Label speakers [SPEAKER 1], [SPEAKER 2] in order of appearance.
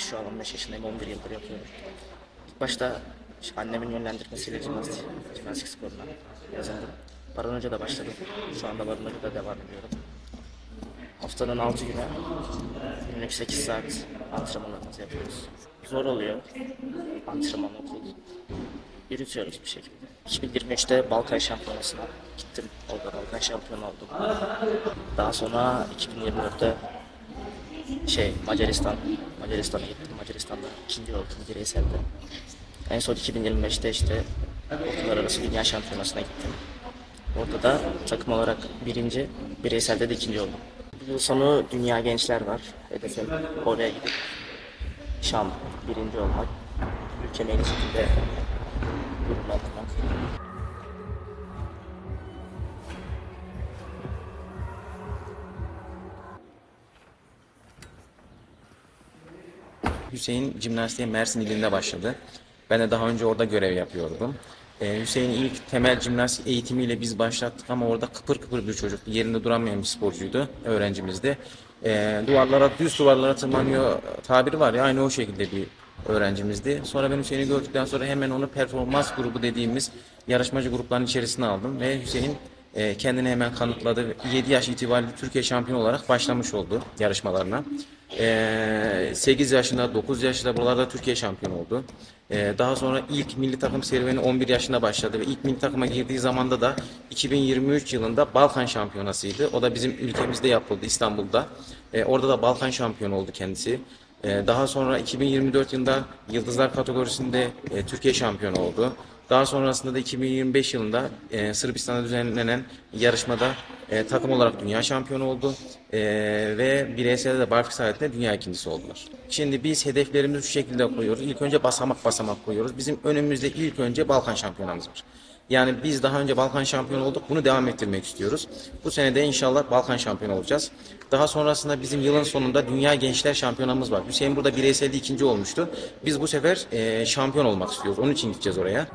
[SPEAKER 1] Şu an 15 yaşındayım, 11 yıldır yapıyorum. İlk başta işte annemin yönlendirmesiyle jimnastik, jimnastik sporuna yazıldım. Baran Hoca da başladım. Şu anda Baran Hoca'da devam ediyorum. Haftanın 6 günü günlük 8 saat antrenmanlarımızı yapıyoruz. Zor oluyor antrenman okul. Yürütüyoruz bir şekilde. 2023'te Balkan Şampiyonası'na gittim. Orada Balkan şampiyonu oldum. Daha sonra 2024'te şey Macaristan Macaristan'a gittim. Macaristan'da ikinci oldum bireyselde. En son 2025'te işte okullar arası dünya şampiyonasına gittim. Orada da takım olarak birinci, bireyselde de ikinci oldum. Bu yıl sonu Dünya Gençler var. Hedefim oraya gidip şam birinci olmak. Ülkeme en şekilde gururlandırmak.
[SPEAKER 2] Hüseyin jimnastiğe Mersin ilinde başladı. Ben de daha önce orada görev yapıyordum. Ee, Hüseyin ilk temel jimnastik eğitimiyle biz başlattık ama orada kıpır kıpır bir çocuktu. Yerinde duramayan bir sporcuydu öğrencimizdi. Ee, duvarlara, düz duvarlara tırmanıyor tabiri var ya aynı o şekilde bir öğrencimizdi. Sonra ben Hüseyin'i gördükten sonra hemen onu performans grubu dediğimiz yarışmacı grupların içerisine aldım ve Hüseyin e, kendini hemen kanıtladı. 7 yaş itibariyle Türkiye şampiyonu olarak başlamış oldu yarışmalarına. E, 8 yaşında, 9 yaşında buralarda Türkiye şampiyonu oldu. E, daha sonra ilk milli takım serüveni 11 yaşında başladı ve ilk milli takıma girdiği zamanda da 2023 yılında Balkan şampiyonasıydı. O da bizim ülkemizde yapıldı İstanbul'da. E, orada da Balkan şampiyonu oldu kendisi. E, daha sonra 2024 yılında Yıldızlar kategorisinde e, Türkiye şampiyonu oldu. Daha sonrasında da 2025 yılında e, Sırbistan'da düzenlenen yarışmada e, takım olarak dünya şampiyonu oldu. Ve bireyselde de barfiks sayesinde dünya ikincisi oldular. Şimdi biz hedeflerimizi şu şekilde koyuyoruz. İlk önce basamak basamak koyuyoruz. Bizim önümüzde ilk önce Balkan şampiyonamız var. Yani biz daha önce Balkan şampiyonu olduk. Bunu devam ettirmek istiyoruz. Bu sene de inşallah Balkan şampiyonu olacağız. Daha sonrasında bizim yılın sonunda Dünya Gençler Şampiyonamız var. Hüseyin burada bireyselde ikinci olmuştu. Biz bu sefer e, şampiyon olmak istiyoruz. Onun için gideceğiz oraya.